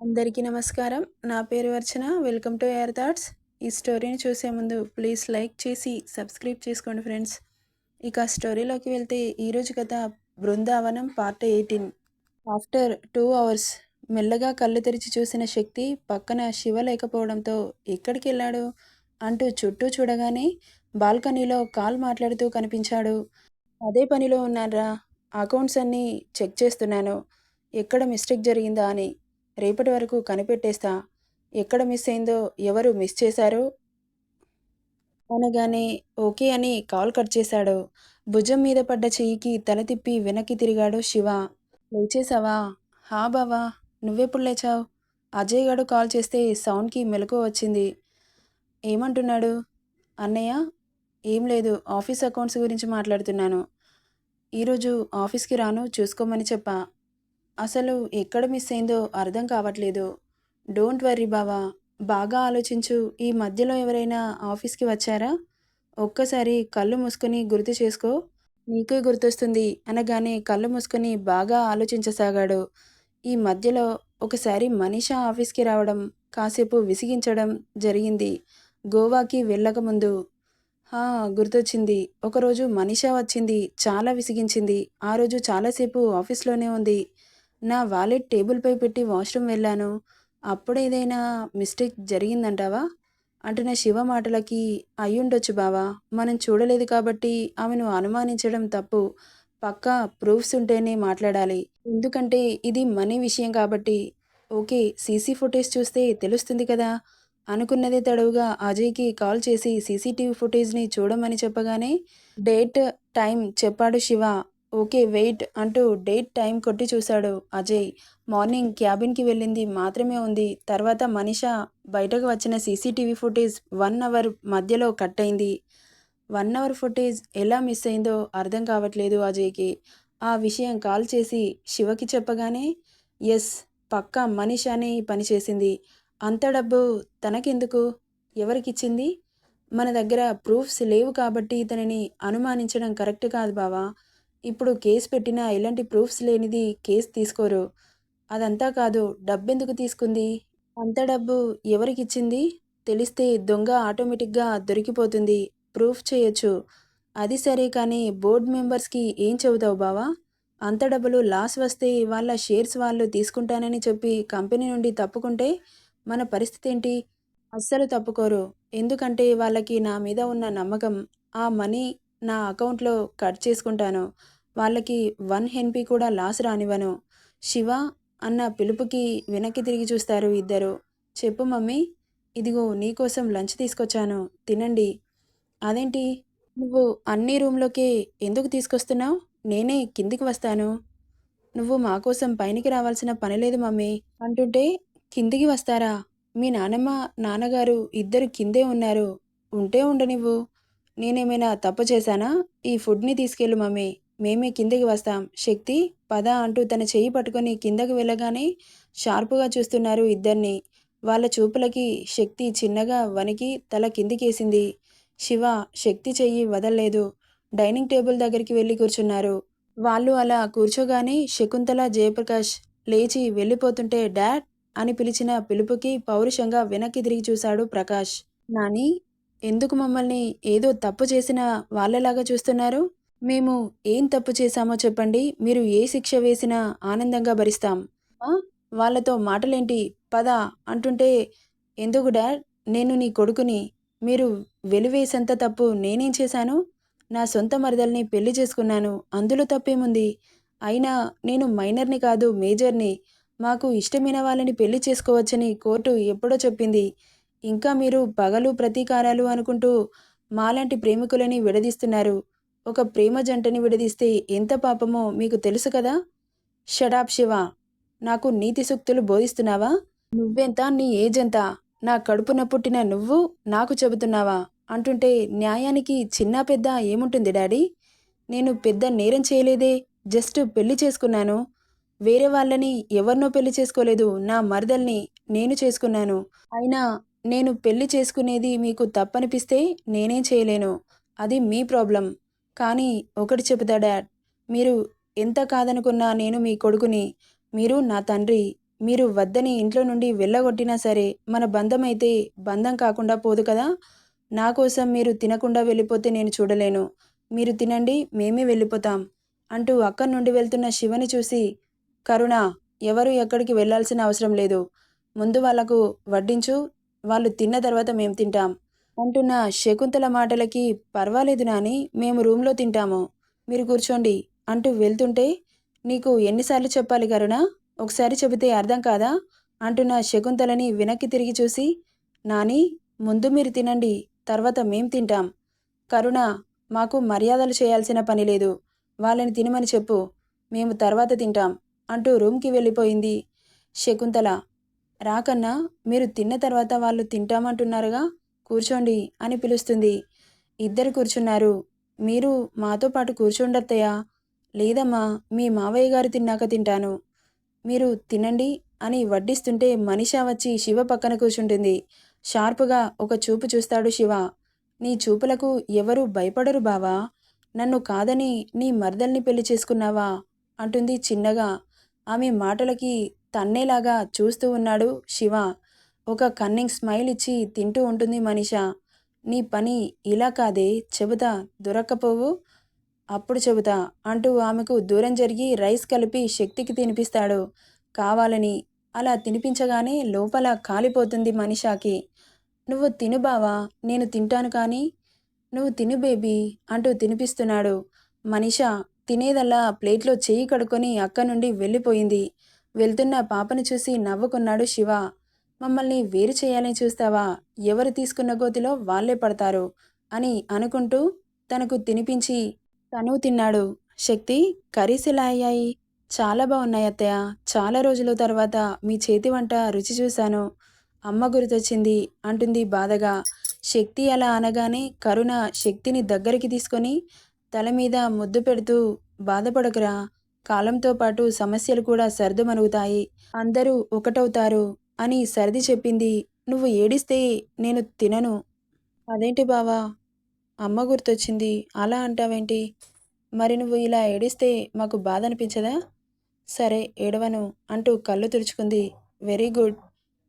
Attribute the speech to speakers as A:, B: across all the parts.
A: అందరికీ నమస్కారం. నా పేరు Archana. Welcome to Air Thoughts. ఈ స్టోరీని చూసే ముందు ప్లీజ్ లైక్ చేసి సబ్స్క్రైబ్ చేసుకోండి ఫ్రెండ్స్. ఇక స్టోరీలోకి వెళ్తే ఈరోజు కథ Brindavanam part eighteen. After two hours మెల్లగా కళ్ళు తెరిచి చూసిన శక్తి పక్కన శివ లేకపోవడంతో ఎక్కడికి వెళ్ళాడు? అంటూ చుట్టూ చూడగానే బాల్కనీలో కాల్ మాట్లాడుతూ కనిపించాడు. అదే పనిలో ఉన్నారా అకౌంట్స్ అన్నీ చెక్ చేస్తున్నాను. ఎక్కడ మిస్టేక్ జరిగిందా అని రేపటి వరకు కనిపెట్టేస్తా. ఎక్కడ మిస్ అయిందో ఎవరు మిస్ చేశారో? అనగానే ఓకే అని కాల్ కట్ చేశాడు. భుజం మీద పడ్డ చెయ్యికి తల తిప్పి వెనక్కి తిరిగాడు శివ. లేచేసావా హా బావా నువ్వెప్పుడు లేచావు? అజయ్ గారు కాల్ చేస్తే సౌండ్కి మెలకు వచ్చింది. ఏమంటున్నాడు? అన్నయ్య ఏం లేదు ఆఫీస్ అకౌంట్స్ గురించి మాట్లాడుతున్నాను. ఈరోజు ఆఫీస్కి రాను చూసుకోమని చెప్పా. అసలు ఎక్కడ మిస్ అయిందో అర్థం కావట్లేదు. డోంట్ వర్రీ బావా. బాగా ఆలోచించు. ఈ మధ్యలో ఎవరైనా ఆఫీస్కి వచ్చారా? ఒక్కసారి కళ్ళు మూసుకొని గుర్తు చేసుకో. నీకే గుర్తొస్తుంది అనగానే కళ్ళు మూసుకొని బాగా ఆలోచించసాగాడు. ఈ మధ్యలో ఒకసారి మనీషా ఆఫీస్కి రావడం కాసేపు విసిగించడం జరిగింది. గోవాకి వెళ్ళకముందు హా, గుర్తొచ్చింది. ఒకరోజు మనీషా వచ్చింది చాలా విసిగించింది. ఆ రోజు చాలాసేపు ఆఫీస్లోనే ఉంది. నా వాలెట్ టేబుల్పై పెట్టి వాష్రూమ్ వెళ్ళాను. అప్పుడేదైనా మిస్టేక్ జరిగిందంటావా? అంటున్న శివ మాటలకి అయ్యుండొచ్చు బావా. మనం చూడలేదు కాబట్టి ఆమెను అనుమానించడం తప్పు. పక్కా ప్రూఫ్స్ ఉంటేనే మాట్లాడాలి. ఎందుకంటే ఇది మనీ విషయం కాబట్టి. ఓకే సీసీ ఫుటేజ్ చూస్తే తెలుస్తుంది కదా. అనుకున్నదే తడవుగా అజయ్కి కాల్ చేసి సీసీటీవీ ఫుటేజ్ని చూడమని చెప్పగానే డేట్ టైం చెప్పాడు శివ. ఓకే వెయిట్ అంటూ డేట్ టైం కొట్టి చూశాడు అజయ్. మార్నింగ్ క్యాబిన్కి వెళ్ళింది మాత్రమే ఉంది. తర్వాత మనిషా బయటకు వచ్చిన సీసీటీవీ ఫుటేజ్ వన్ అవర్ మధ్యలో కట్ అయింది. వన్ అవర్ ఫుటేజ్ ఎలా మిస్ అయిందో అర్థం కావట్లేదు అజయ్కి. ఆ విషయం కాల్ చేసి శివకి చెప్పగానే ఎస్ పక్కా మనిషానే అని పని చేసింది. అంత డబ్బు తనకెందుకు? ఎవరికిచ్చింది? మన దగ్గర ప్రూఫ్స్ లేవు కాబట్టి ఇతనిని అనుమానించడం కరెక్ట్ కాదు బావా. ఇప్పుడు కేసు పెట్టినా ఎలాంటి ప్రూఫ్స్ లేనిది కేసు తీసుకోరు. అదంతా కాదు డబ్బెందుకు తీసుకుంది? అంత డబ్బు ఎవరికిచ్చింది? తెలిస్తే దొంగ ఆటోమేటిక్గా దొరికిపోతుంది. ప్రూఫ్ చేయొచ్చు. అది సరే కానీ బోర్డ్ మెంబర్స్కి ఏం చెబుతావు బావా? అంత డబ్బులు లాస్ వస్తే వాళ్ళ షేర్స్ వాళ్ళు తీసుకుంటానని చెప్పి కంపెనీ నుండి తప్పుకుంటే మన పరిస్థితి ఏంటి? అస్సలు తప్పుకోరు. ఎందుకంటే వాళ్ళకి నా మీద ఉన్న నమ్మకం ఆ మనీ నా అకౌంట్లో కట్ చేసుకుంటాను. వాళ్ళకి వన్ హెన్పీ కూడా లాస్ రానివ్వను. శివ అన్న పిలుపుకి వెనక్కి తిరిగి చూస్తారు ఇద్దరు. చెప్పు మమ్మీ ఇదిగో నీకోసం లంచ్ తీసుకొచ్చాను. తినండి. అదేంటి? నువ్వు అన్ని రూమ్లోకి ఎందుకు తీసుకొస్తున్నావు? నేనే కిందికి వస్తాను. నువ్వు మా కోసం పైనకి రావాల్సిన పని లేదు మమ్మీ. అంటుంటే కిందికి వస్తారా? మీ నానమ్మ నాన్నగారు ఇద్దరు కిందే ఉన్నారు. ఉంటే ఉండనివ్వు నేనేమైనా తప్పు చేశానా? ఈ ఫుడ్ని తీసుకెళ్ళు మమ్మీ. మేమే కిందకి వస్తాం. శక్తి పద అంటూ తన చెయ్యి పట్టుకొని కిందకి వెళ్ళగానే షార్పుగా చూస్తున్నారు ఇద్దరిని. వాళ్ళ చూపులకి శక్తి చిన్నగా వణికి తల కిందికేసింది. శివ శక్తి చెయ్యి వదల్లేదు. డైనింగ్ టేబుల్ దగ్గరికి వెళ్ళి కూర్చున్నారు. వాళ్ళు అలా కూర్చోగానే శకుంతల జయప్రకాష్ లేచి వెళ్ళిపోతుంటే డాడ్ అని పిలిచిన పిలుపుకి పౌరుషంగా వెనక్కి తిరిగి చూశాడు ప్రకాష్. నాని ఎందుకు మమ్మల్ని ఏదో తప్పు చేసిన వాళ్ళలాగా చూస్తున్నారు? మేము ఏం తప్పు చేశామో చెప్పండి. మీరు ఏ శిక్ష వేసినా ఆనందంగా భరిస్తాం. వాళ్ళతో మాటలేంటి? పద అంటుంటే ఎందుకు డాడ్? నేను నీ కొడుకుని. మీరు వెలివేసంత తప్పు నేనేం చేశాను? నా సొంత మరదల్ని పెళ్ళి చేసుకున్నాను. అందులో తప్పేముంది? అయినా నేను మైనర్ని కాదు మేజర్ని. మాకు ఇష్టమైన వాళ్ళని పెళ్ళి చేసుకోవచ్చని కోర్టు ఎప్పుడో చెప్పింది. ఇంకా మీరు పగలు ప్రతీకారాలు అనుకుంటూ మాలాంటి ప్రేమికులని విడదీస్తున్నారు. ఒక ప్రేమ జంటని విడదీస్తే ఎంత పాపమో మీకు తెలుసు కదా? షడాప్ శివ నాకు నీతి సూక్తులు బోధిస్తున్నావా? నువ్వెంత? నీ ఏజ్ నా కడుపున పుట్టిన నువ్వు నాకు చెబుతున్నావా? అంటుంటే న్యాయానికి చిన్న పెద్ద ఏముంటుంది డాడీ? నేను పెద్ద నేరం చేయలేదే జస్ట్ పెళ్ళి చేసుకున్నాను. వేరే వాళ్ళని ఎవరినో పెళ్ళి చేసుకోలేదు నా మరదల్ని నేను చేసుకున్నాను. అయినా నేను పెళ్ళి చేసుకునేది మీకు తప్పనిపిస్తే నేనేం చేయలేను. అది మీ ప్రాబ్లం. కానీ ఒకటి చెబుతా డాడ్. మీరు ఎంత కాదనుకున్నా నేను మీ కొడుకుని. మీరు నా తండ్రి. మీరు వద్దని ఇంట్లో నుండి వెళ్ళగొట్టినా సరే మన బంధం అయితే బంధం కాకుండా పోదు కదా. నా కోసం మీరు తినకుండా వెళ్ళిపోతే నేను చూడలేను. మీరు తినండి మేమే వెళ్ళిపోతాం అంటూ అక్కడి నుండి వెళ్తున్న శివని చూసి కరుణ ఎవరు ఎక్కడికి వెళ్ళాల్సిన అవసరం లేదు. ముందు వాళ్ళకు వడ్డించు వాళ్ళు తిన్న తర్వాత మేము తింటాం. అంటున్న శకుంతల మాటలకి పర్వాలేదు నాని మేము రూమ్లో తింటాము. మీరు కూర్చోండి అంటూ వెళ్తుంటే నీకు ఎన్నిసార్లు చెప్పాలి కరుణ? ఒకసారి చెబితే అర్థం కాదా? అంటున్న శకుంతలని వెనక్కి తిరిగి చూసి నాని ముందు మీరు తినండి తర్వాత మేం తింటాం. కరుణ మాకు మర్యాదలు చేయాల్సిన పని లేదు. వాళ్ళని తినమని చెప్పు మేము తర్వాత తింటాం అంటూ రూమ్కి వెళ్ళిపోయింది శకుంతల. రాకన్నా మీరు తిన్న తర్వాత వాళ్ళు తింటామంటున్నారుగా కూర్చోండి అని పిలుస్తుంది. ఇద్దరు కూర్చున్నారు. మీరు మాతో పాటు కూర్చుండత్తయ్యా లేదమ్మా మీ మావయ్య గారు తిన్నాక తింటాను. మీరు తినండి అని వడ్డిస్తుంటే మనిషా వచ్చి శివ పక్కన కూర్చుంటుంది. షార్పుగా ఒక చూపు చూస్తాడు శివ. నీ చూపులకు ఎవరు భయపడరు బావా. నన్ను కాదని నీ మర్దల్ని పెళ్ళి చేసుకున్నావా? అంటుంది చిన్నగా. ఆమె మాటలకి తన్నేలాగా చూస్తూ ఉన్నాడు శివ. ఒక కన్నింగ్ స్మైల్ ఇచ్చి తింటూ ఉంటుంది మనిష. నీ పని ఇలా కాదే చెబుతా దొరక్కపోవు? అప్పుడు చెబుతా అంటూ ఆమెకు దూరం జరిగి రైస్ కలిపి శక్తికి తినిపిస్తాడు. కావాలని అలా తినిపించగానే లోపల కాలిపోతుంది మనిషాకి. నువ్వు తిను బావా నేను తింటాను కానీ నువ్వు తిను బేబీ అంటూ తినిపిస్తున్నాడు. మనిష తినేదల్లా ప్లేట్లో చేయి కడుక్కొని అక్క నుండి వెళ్ళిపోయింది. వెళ్తున్న పాపను చూసి నవ్వుకున్నాడు శివ. మమ్మల్ని వేరు చేయాలని చూస్తావా? ఎవరు తీసుకున్న గోతిలో వాళ్ళే పడతారు అని అనుకుంటూ తనకు తినిపించి తను తిన్నాడు. శక్తి కర్రీస్ ఎలా అయ్యాయి? చాలా బాగున్నాయి అత్తయ్య. చాలా రోజుల తర్వాత మీ చేతి వంట రుచి చూశాను. అమ్మ గుర్తొచ్చింది అంటుంది బాధగా. శక్తి అలా అనగానే కరుణ శక్తిని దగ్గరికి తీసుకొని తల మీద ముద్దు పెడుతూ బాధపడకురా. కాలంతో పాటు సమస్యలు కూడా సర్దుమనుగుతాయి అందరూ ఒకటవుతారు అని సర్ది చెప్పింది. నువ్వు ఏడిస్తే నేను తినను. అదేంటి బావా? అమ్మ గుర్తొచ్చింది. అలా అంటావేంటి? మరి నువ్వు ఇలా ఏడిస్తే మాకు బాధ అనిపించదా సరే ఏడవను అంటూ కళ్ళు తుడుచుకుంది. Very good.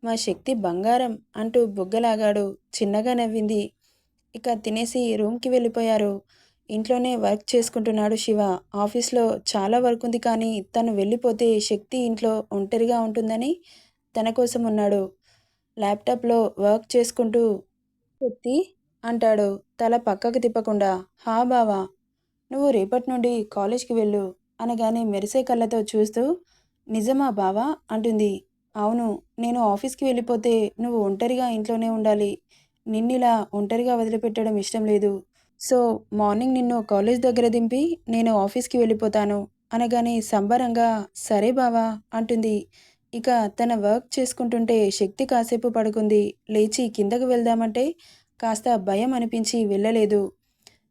A: మా శక్తి బంగారం అంటూ బుగ్గలాగాడు చిన్నగా నవ్వింది. ఇక తినేసి రూమ్కి వెళ్ళిపోయారు. ఇంట్లోనే వర్క్ చేసుకుంటున్నాడు శివ. ఆఫీస్లో చాలా వర్క్ ఉంది కానీ తను వెళ్ళిపోతే శక్తి ఇంట్లో ఒంటరిగా ఉంటుందని తన కోసం ఉన్నాడు. ల్యాప్టాప్లో వర్క్ చేసుకుంటూ శక్తి అంటాడు తల పక్కకు తిప్పకుండా. హా బావా నువ్వు రేపటి నుండి కాలేజ్కి వెళ్ళు అనగానే మెరిసే కళ్ళతో చూస్తూ నిజమా బావా అంటుంది. అవును నేను ఆఫీస్కి వెళ్ళిపోతే నువ్వు ఒంటరిగా ఇంట్లోనే ఉండాలి. నిన్నిలా ఒంటరిగా వదిలిపెట్టడం ఇష్టం లేదు. సో మార్నింగ్ నిన్ను కాలేజ్ దగ్గర దింపి నేను ఆఫీస్కి వెళ్ళిపోతాను. అనగానే సంబరంగా సరే బావా అంటుంది. ఇక తన వర్క్ చేసుకుంటుంటే శక్తి కాసేపు పడుకుంది. లేచి కిందకు వెళ్దామంటే కాస్త భయం అనిపించి వెళ్ళలేదు.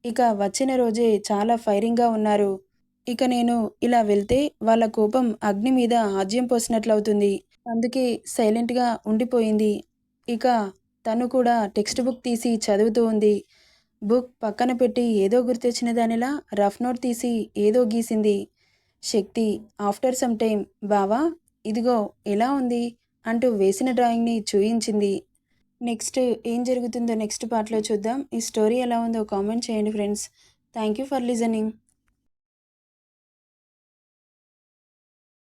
A: ఇక వచ్చిన రోజే చాలా ఫైరింగ్గా ఉన్నారు. ఇక నేను ఇలా వెళ్తే వాళ్ళ కోపం అగ్ని మీద ఆజ్యం పోసినట్లవుతుంది. అందుకే సైలెంట్గా ఉండిపోయింది. ఇక తను కూడా టెక్స్ట్ బుక్ తీసి చదువుతూ ఉంది. బుక్ పక్కన పెట్టి ఏదో గుర్తొచ్చిన దానిలా రఫ్ నోట్ తీసి ఏదో గీసింది. శక్తి ఆఫ్టర్ సమ్ టైం బావా ఇదిగో ఎలా ఉంది? అంటూ వేసిన డ్రాయింగ్ని చూయించింది. నెక్స్ట్ ఏం జరుగుతుందో నెక్స్ట్ పార్ట్లో చూద్దాం. ఈ స్టోరీ ఎలా ఉందో కామెంట్ చేయండి friends. Thank you for listening.